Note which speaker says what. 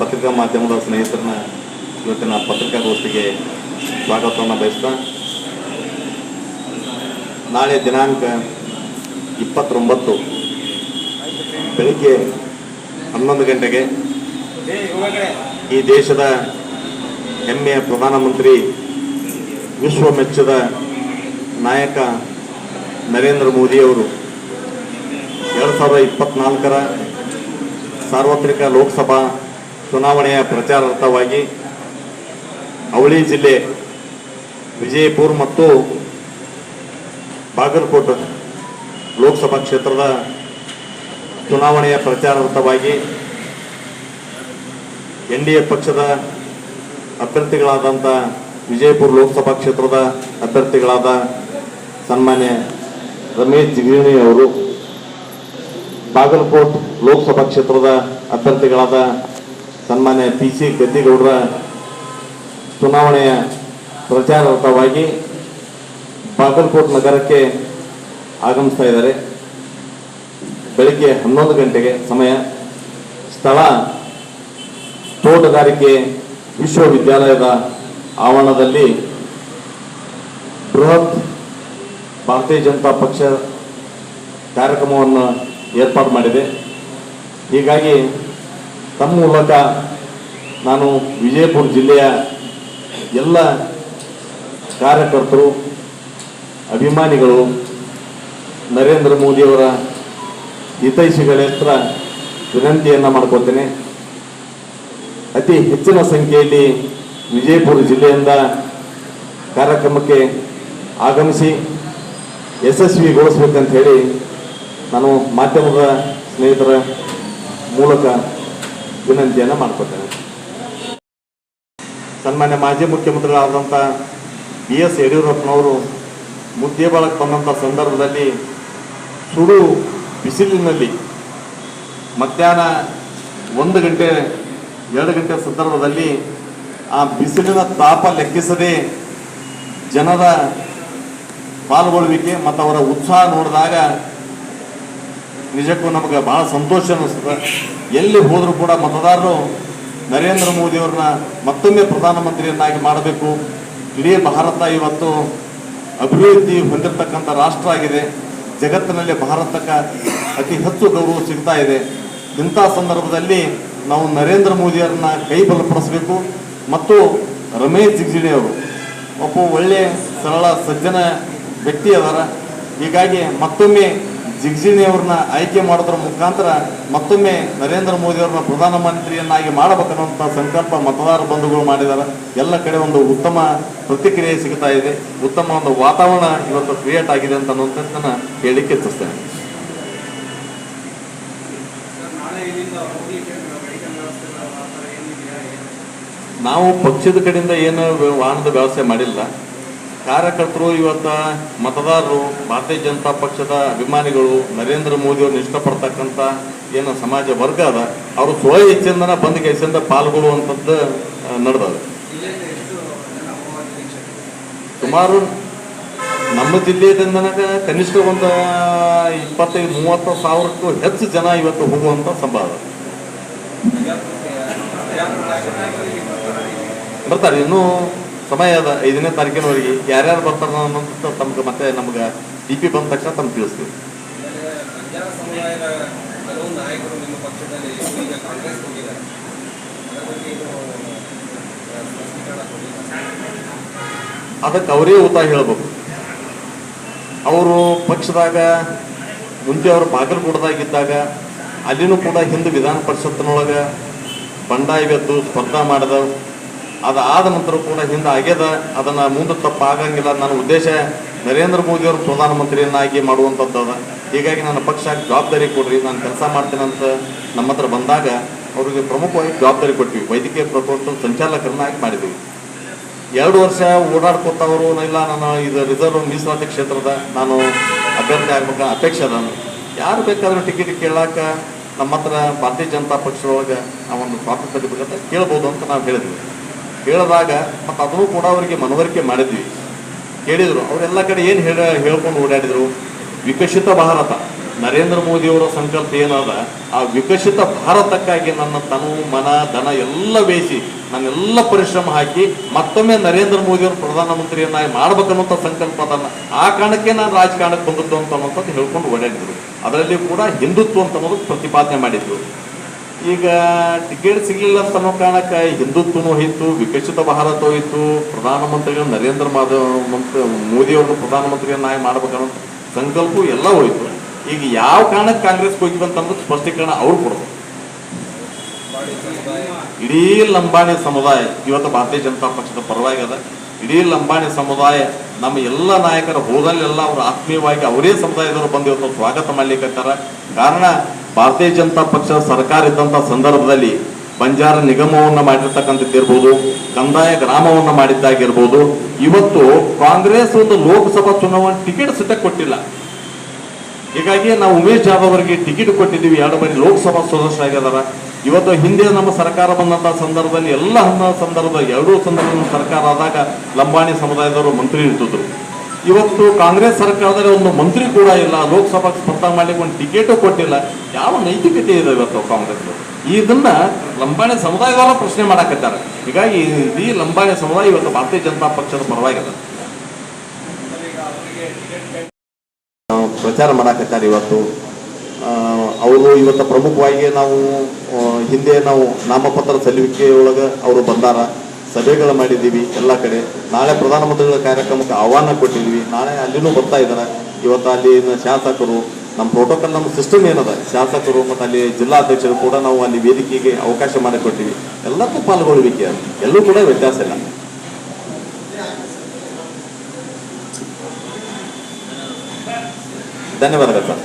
Speaker 1: ಪತ್ರಿಕಾ ಮಾಧ್ಯಮದ ಸ್ನೇಹಿತರನ್ನ ಇವತ್ತಿನ ಪತ್ರಿಕಾಗೋಷ್ಠಿಗೆ ಸ್ವಾಗತವನ್ನು ಬಯಸ್ತಾ, ನಾಳೆ ದಿನಾಂಕ ಇಪ್ಪತ್ತೊಂಬತ್ತು, ಬೆಳಿಗ್ಗೆ ಹನ್ನೊಂದು ಗಂಟೆಗೆ ಈ ದೇಶದ ಹೆಮ್ಮೆಯ ಪ್ರಧಾನಮಂತ್ರಿ, ವಿಶ್ವ ಮೆಚ್ಚದ ನಾಯಕ ನರೇಂದ್ರ ಮೋದಿಯವರು ಎರಡು ಸಾವಿರದ ಇಪ್ಪತ್ನಾಲ್ಕರ ಸಾರ್ವತ್ರಿಕ ಲೋಕಸಭಾ ಚುನಾವಣೆಯ ಪ್ರಚಾರಾರ್ಥವಾಗಿ ಅವಳಿ ಜಿಲ್ಲೆ ವಿಜಯಪುರ ಮತ್ತು ಬಾಗಲಕೋಟೆ ಲೋಕಸಭಾ ಕ್ಷೇತ್ರದ ಚುನಾವಣೆಯ ಪ್ರಚಾರಾರ್ಥವಾಗಿ ಎನ್ ಡಿ ಎ ಪಕ್ಷದ ಅಭ್ಯರ್ಥಿಗಳಾದಂಥ ವಿಜಯಪುರ ಲೋಕಸಭಾ ಕ್ಷೇತ್ರದ ಅಭ್ಯರ್ಥಿಗಳಾದ ಸನ್ಮಾನ್ಯ ರಮೇಶ್ ಜಿಗಣಿ ಅವರು, ಬಾಗಲಕೋಟ್ ಲೋಕಸಭಾ ಕ್ಷೇತ್ರದ ಅಭ್ಯರ್ಥಿಗಳಾದ ಸನ್ಮಾನ್ಯ ಪಿ ಸಿ ಗದ್ದಿಗೌಡರ ಚುನಾವಣೆಯ ಪ್ರಚಾರಾರ್ಥವಾಗಿ ಬಾಗಲಕೋಟ್ ನಗರಕ್ಕೆ ಆಗಮಿಸ್ತಾ ಇದ್ದಾರೆ. ಬೆಳಿಗ್ಗೆ ಹನ್ನೊಂದು ಗಂಟೆಗೆ ಸಮಯ. ಸ್ಥಳ ತೋಟಗಾರಿಕೆ ವಿಶ್ವವಿದ್ಯಾಲಯದ ಆವರಣದಲ್ಲಿ ಬೃಹತ್ ಭಾರತೀಯ ಜನತಾ ಪಕ್ಷ ಕಾರ್ಯಕ್ರಮವನ್ನು ಏರ್ಪಾಡು ಮಾಡಿದೆ. ಹೀಗಾಗಿ ತಮ್ಮ ಮೂಲಕ ನಾನು ವಿಜಯಪುರ ಜಿಲ್ಲೆಯ ಎಲ್ಲ ಕಾರ್ಯಕರ್ತರು, ಅಭಿಮಾನಿಗಳು, ನರೇಂದ್ರ ಮೋದಿಯವರ ಹಿತೈಷಿಗಳ ಹತ್ರ ವಿನಂತಿಯನ್ನು ಮಾಡ್ಕೋತೇನೆ ಅತಿ ಹೆಚ್ಚಿನ ಸಂಖ್ಯೆಯಲ್ಲಿ ವಿಜಯಪುರ ಜಿಲ್ಲೆಯಿಂದ ಕಾರ್ಯಕ್ರಮಕ್ಕೆ ಆಗಮಿಸಿ ಯಶಸ್ವಿಗೊಳಿಸ್ಬೇಕಂತ ಹೇಳಿ ನಾನು ಮಾಧ್ಯಮದ ಸ್ನೇಹಿತರ ಮೂಲಕ ವಿನಂತಿಯನ್ನು ಮಾಡ್ಕೊತೇನೆ. ಸನ್ಮಾನ್ಯ ಮಾಜಿ ಮುಖ್ಯಮಂತ್ರಿಗಳಾದಂಥ ಬಿ ಎಸ್ ಯಡಿಯೂರಪ್ಪನವರು ಮುದ್ದೇಬಾಳಕ್ಕೆ ಬಂದಂಥ ಸಂದರ್ಭದಲ್ಲಿ ಸುಡು ಬಿಸಿಲಿನಲ್ಲಿ ಮಧ್ಯಾಹ್ನ ಒಂದು ಗಂಟೆ, ಎರಡು ಗಂಟೆ ಸಂದರ್ಭದಲ್ಲಿ ಆ ಬಿಸಿಲಿನ ತಾಪ ಲೆಕ್ಕಿಸದೆ ಜನರ ಪಾಲ್ಗೊಳ್ಳುವಿಕೆ ಮತ್ತು ಅವರ ಉತ್ಸಾಹ ನೋಡಿದಾಗ ನಿಜಕ್ಕೂ ನಮಗೆ ಬಹಳ ಸಂತೋಷ ಅನ್ನಿಸ್ತದೆ. ಎಲ್ಲಿ ಹೋದರೂ ಕೂಡ ಮತದಾರರು ನರೇಂದ್ರ ಮೋದಿಯವ್ರನ್ನ ಮತ್ತೊಮ್ಮೆ ಪ್ರಧಾನಮಂತ್ರಿಯನ್ನಾಗಿ ಮಾಡಬೇಕು. ಇಡೀ ಭಾರತ ಇವತ್ತು ಅಭಿವೃದ್ಧಿ ಹೊಂದಿರತಕ್ಕಂಥ ರಾಷ್ಟ್ರ ಆಗಿದೆ. ಜಗತ್ತಿನಲ್ಲಿ ಭಾರತಕ್ಕೆ ಅತಿ ಹೆಚ್ಚು ಗೌರವ ಸಿಗ್ತಾ ಇದೆ. ಇಂಥ ಸಂದರ್ಭದಲ್ಲಿ ನಾವು ನರೇಂದ್ರ ಮೋದಿಯವ್ರನ್ನ ಕೈ ಬಲಪಡಿಸಬೇಕು. ಮತ್ತು ರಮೇಶ್ ಜಿಗಜಿಣಿ ಅವರು ಒಬ್ಬ ಒಳ್ಳೆ ಸರಳ ಸಜ್ಜನ ವ್ಯಕ್ತಿ ಅದಾರ. ಹೀಗಾಗಿ ಮತ್ತೊಮ್ಮೆ ಜಿಗ್ಜಿಣಿ ಅವ್ರನ್ನ ಆಯ್ಕೆ ಮಾಡೋದ್ರ ಮುಖಾಂತರ ಮತ್ತೊಮ್ಮೆ ನರೇಂದ್ರ ಮೋದಿಯವ್ರನ್ನ ಪ್ರಧಾನ ಪ್ರಧಾನಮಂತ್ರಿಯನ್ನಾಗಿ ಮಾಡಬೇಕನ್ನುವಂಥ ಸಂಕಲ್ಪ ಮತದಾರ ಬಂಧುಗಳು ಮಾಡಿದ್ದಾರೆ. ಎಲ್ಲ ಕಡೆ ಒಂದು ಉತ್ತಮ ಪ್ರತಿಕ್ರಿಯೆ ಸಿಗ್ತಾ ಇದೆ. ಉತ್ತಮ ಒಂದು ವಾತಾವರಣ ಇವತ್ತು ಕ್ರಿಯೇಟ್ ಆಗಿದೆ ಅಂತ ಅನ್ನುವಂಥದ್ದನ್ನ ಹೇಳಿಕ್ಕೆ ಇಚ್ಛಿಸ್ತೇನೆ ನಾವು ಪಕ್ಷದ ಕಡೆಯಿಂದ ಏನು ವಾಹನದ ವ್ಯವಸ್ಥೆ ಮಾಡಿಲ್ಲ. ಕಾರ್ಯಕರ್ತರು ಇವತ್ತ ಮತದಾರರು, ಭಾರತೀಯ ಜನತಾ ಪಕ್ಷದ ಅಭಿಮಾನಿಗಳು ನರೇಂದ್ರ ಮೋದಿ ಅವ್ರನ್ನ ಇಷ್ಟಪಡ್ತಕ್ಕಂಥ ಏನು ಸಮಾಜ ವರ್ಗ ಅದ, ಅವರು ಸ್ವ ಇಚ್ಛೆಯಿಂದ ಬಂದ್ ಕೆಲಸದಿಂದ ಪಾಲ್ಗೊಳ್ಳುವಂಥದ್ದು ನಡೆದದ ಸುಮಾರು ನಮ್ಮ ಜಿಲ್ಲೆಯಿಂದ ಕನಿಷ್ಠ ಒಂದು ಇಪ್ಪತ್ತೈದು, ಮೂವತ್ತು ಸಾವಿರಕ್ಕೂ ಹೆಚ್ಚು ಜನ ಇವತ್ತು ಹೋಗುವಂಥ ಸಂಭವ. ಬರ್ತಾರೆ, ಇನ್ನೂ ಸಮಯ ಅದ ಐದನೇ ತಾರೀಕಿನವರೆಗೆ ಯಾರ್ಯಾರು ಬರ್ತಾರ ಅನ್ನೋದು ತಮ್ಗೆ ಮತ್ತೆ ನಮ್ಗೆ ಡಿ ಪಿ ಬಂದ ತಕ್ಷಣ ತಮ್ಗೆ ತಿಳಿಸ್ತೀವಿ. ಅದಕ್ಕೆ ಅವರೇ ಉತ್ತರ ಹೇಳ್ಬೇಕು. ಅವರು ಪಕ್ಷದಾಗ ಮುಂಚೆ ಅವರು ಬಾಗಲಕೋಟದಾಗಿದ್ದಾಗ ಅಲ್ಲಿನೂ ಕೂಡ ಹಿಂದೂ ವಿಧಾನ ಪರಿಷತ್ತಿನೊಳಗೆ ಬಂಡಾಯ ಗೆದ್ದು ಸ್ಪರ್ಧಾ ಮಾಡಿದ ಅದಾದ ನಂತರ ಕೂಡ ಹಿಂದೆ ಆಗ್ಯದ. ಅದನ್ನು ಮುಂದೆ ತಪ್ಪು ಆಗಂಗಿಲ್ಲ ನನ್ನ ಉದ್ದೇಶ ನರೇಂದ್ರ ಮೋದಿ ಅವರು ಪ್ರಧಾನಮಂತ್ರಿಯನ್ನಾಗಿ ಮಾಡುವಂಥದ್ದು ಅದ ಹೀಗಾಗಿ ನನ್ನ ಪಕ್ಷ ಜವಾಬ್ದಾರಿ ಕೊಡ್ರಿ. ನಾನು ಕೆಲಸ ಮಾಡ್ತೇನಂತ ನಮ್ಮ ಹತ್ರ ಬಂದಾಗ ಅವರಿಗೆ ಪ್ರಮುಖವಾಗಿ ಜವಾಬ್ದಾರಿ ಕೊಟ್ವಿ. ವೈದ್ಯಕೀಯ ಪ್ರಕೋಷ್ಠ ಸಂಚಾಲಕರನ್ನಾಗಿ ಮಾಡಿದ್ವಿ. ಎರಡು ವರ್ಷ ಓಡಾಡ್ಕೊತವರು ಇಲ್ಲ. ನಾನು ಇದು ರಿಸರ್ವ್ ಮೀಸಲಾತಿ ಕ್ಷೇತ್ರದ ನಾನು ಅಭ್ಯರ್ಥಿ ಆಗ್ಬೇಕು ಅಪೇಕ್ಷೆ ಅದ ಯಾರು ಬೇಕಾದರೂ ಟಿಕೆಟ್ ಕೇಳಾಕ ನಮ್ಮ ಹತ್ರ ಭಾರತೀಯ ಜನತಾ ಪಕ್ಷದೊಳಗೆ ಆ ಒಂದು ಸ್ವಾತಂತ್ರ್ಯ ಬೇಕಂತ ಕೇಳ್ಬೋದು ಅಂತ ನಾವು ಹೇಳಿದ್ವಿ. ಹೇಳಿದಾಗ ಮತ್ತು ಅದನ್ನು ಕೂಡ ಅವರಿಗೆ ಮನವರಿಕೆ ಮಾಡಿದ್ವಿ. ಕೇಳಿದರು, ಅವರೆಲ್ಲ ಕಡೆ ಏನು ಹೇಳ, ಹೇಳ್ಕೊಂಡು ಓಡಾಡಿದರು? ವಿಕಸಿತ ಭಾರತ. ನರೇಂದ್ರ ಮೋದಿಯವರ ಸಂಕಲ್ಪ ಏನದ? ಆ ವಿಕಸಿತ ಭಾರತಕ್ಕಾಗಿ ನನ್ನ ತನು, ಮನ, ಧನ ಎಲ್ಲ ಬೇಯಿಸಿ, ನನ್ನೆಲ್ಲ ಪರಿಶ್ರಮ ಹಾಕಿ ಮತ್ತೊಮ್ಮೆ ನರೇಂದ್ರ ಮೋದಿಯವರು ಪ್ರಧಾನಮಂತ್ರಿಯನ್ನಾಗಿ ಮಾಡ್ಬೇಕನ್ನುವಂಥ ಸಂಕಲ್ಪ ತನ್ನ ಆ ಕಾರಣಕ್ಕೆ ನಾನು ರಾಜಕಾರಣಕ್ಕೆ ಬಂದದ್ದು ಅಂತ ಅನ್ನೋಂಥದ್ದು ಹೇಳ್ಕೊಂಡು ಓಡಾಡಿದ್ರು. ಅದರಲ್ಲಿ ಕೂಡ ಹಿಂದುತ್ವ ಅಂತ ಪ್ರತಿಪಾದನೆ ಮಾಡಿದ್ರು. ಈಗ ಟಿಕೆಟ್ ಸಿಗಲಿಲ್ಲ ಅಂತ ಅನ್ನೋ ಕಾರಣಕ್ಕೆ ಹಿಂದುತ್ವನೂ ಹೋಯಿತು, ವಿಕಸಿತ ಭಾರತ ಹೋಯಿತು ಪ್ರಧಾನಮಂತ್ರಿಗಳು ನರೇಂದ್ರ ಮಂತ್ರಿ ಮೋದಿಯವ್ರನ್ನ ಪ್ರಧಾನಮಂತ್ರಿಯನ್ನಾಗಿ ಮಾಡ್ಬೇಕನ್ನೋ ಸಂಕಲ್ಪ ಎಲ್ಲ ಹೋಯ್ತು. ಈಗ ಯಾವ ಕಾರಣಕ್ಕೆ ಕಾಂಗ್ರೆಸ್ ಹೋಗಿ ಅಂತ ಅನ್ನೋದು ಸ್ಪಷ್ಟೀಕರಣ ಅವ್ರು ಕೊಡೋದು. ಇಡೀ ಲಂಬಾಣಿ ಸಮುದಾಯ, ಇವತ್ತು ಭಾರತೀಯ ಜನತಾ ಪಕ್ಷದ ಪರವಾಗಿ ಅದ, ಇಡೀ ಲಂಬಾಣಿ ಸಮುದಾಯ, ನಮ್ಮ ಎಲ್ಲ ನಾಯಕರ ಹೋದಲ್ಲೆಲ್ಲ ಅವರು ಆತ್ಮೀಯವಾಗಿ ಅವರೇ ಸಮುದಾಯದವರು ಬಂದು ಸ್ವಾಗತ ಮಾಡಲಿಕ್ಕೆ ಕಾರಣ ಭಾರತೀಯ ಜನತಾ ಪಕ್ಷ ಸರ್ಕಾರ ಇದ್ದಂಥ ಸಂದರ್ಭದಲ್ಲಿ ಬಂಜಾರ ನಿಗಮವನ್ನು ಮಾಡಿರ್ತಕ್ಕಂಥದ್ದು ಇರ್ಬೋದು, ಕಂದಾಯ ಗ್ರಾಮವನ್ನು ಮಾಡಿದ್ದಾಗಿರ್ಬೋದು ಇವತ್ತು ಕಾಂಗ್ರೆಸ್ ಒಂದು ಲೋಕಸಭಾ ಚುನಾವಣೆ ಟಿಕೆಟ್ ಸಿಟ್ಟ ಕೊಟ್ಟಿಲ್ಲ. ಹೀಗಾಗಿ ನಾವು ಉಮೇಶ್ ಜಾಧವ್ ಅವರಿಗೆ ಟಿಕೆಟ್ ಕೊಟ್ಟಿದ್ದೀವಿ, ಎರಡು ಬಾರಿ ಲೋಕಸಭಾ ಸದಸ್ಯರಾಗಿದ್ದಾರೆ ಇವತ್ತು ಹಿಂದೆ ನಮ್ಮ ಸರ್ಕಾರ ಬಂದಂತ ಸಂದರ್ಭದಲ್ಲಿ ಎಲ್ಲ ಹಂತ ಸಂದರ್ಭದಲ್ಲಿ ಎರಡೂ ಸಂದರ್ಭದಲ್ಲಿ ಸರ್ಕಾರ ಆದಾಗ ಲಂಬಾಣಿ ಸಮುದಾಯದವರು ಮಂತ್ರಿ ಇರ್ತಿದ್ರು ಇವತ್ತು ಕಾಂಗ್ರೆಸ್ ಸರ್ಕಾರದಲ್ಲಿ ಒಂದು ಮಂತ್ರಿ ಕೂಡ ಇಲ್ಲ ಲೋಕಸಭಾ ಸ್ಪರ್ಧೆ ಮಾಡಲಿಕ್ಕೆ ಒಂದು ಟಿಕೆಟು ಕೊಟ್ಟಿಲ್ಲ. ಯಾವ ನೈತಿಕತೆ ಇದೆ ಇವತ್ತು ಕಾಂಗ್ರೆಸ್ ಇದನ್ನ ಲಂಬಾಣಿ ಸಮುದಾಯದವರ ಪ್ರಶ್ನೆ ಮಾಡಾಕತ್ತಾರೆ. ಹೀಗಾಗಿ ಇಡೀ ಲಂಬಾಣಿ ಸಮುದಾಯ ಇವತ್ತು ಭಾರತೀಯ ಜನತಾ ಪಕ್ಷದ ಪರವಾಗಿದೆ. ಆ, ಪ್ರಚಾರ ಮಾಡಾಕತ್ತಾರೆ ಇವತ್ತು. ಅವರು ಇವತ್ತು ಪ್ರಮುಖವಾಗಿ ನಾವು ಹಿಂದೆ ನಾವು ನಾಮಪತ್ರ ಸಲ್ಲಿಕೆ ಅವರು ಬಂದಾರ. ಸಭೆಗಳು ಮಾಡಿದ್ದೀವಿ ಎಲ್ಲ ಕಡೆ. ನಾಳೆ ಪ್ರಧಾನಮಂತ್ರಿಗಳ ಕಾರ್ಯಕ್ರಮಕ್ಕೆ ಆಹ್ವಾನ ಕೊಟ್ಟಿದ್ವಿ ನಾಳೆ ಅಲ್ಲಿನೂ ಬರ್ತಾ ಇದ್ದಾರೆ. ಇವತ್ತು ಅಲ್ಲಿನ ಶಾಸಕರು, ನಮ್ಮ ಪ್ರೋಟೋಕಾಲ್ ನಮ್ಮ ಸಿಸ್ಟಮ್ ಏನದ? ಶಾಸಕರು ಮತ್ತು ಅಲ್ಲಿ ಜಿಲ್ಲಾಧ್ಯಕ್ಷರು ಕೂಡ ನಾವು ಅಲ್ಲಿ ವೇದಿಕೆಗೆ ಅವಕಾಶ ಮಾಡಿಕೊಟ್ಟಿವಿ. ಎಲ್ಲಕ್ಕೂ ಪಾಲ್ಗೊಳ್ಳುವಿಕೆ ಎಲ್ಲೂ ಕೂಡ ವ್ಯತ್ಯಾಸ ಇಲ್ಲ. ಧನ್ಯವಾದಗಳು ಸರ್.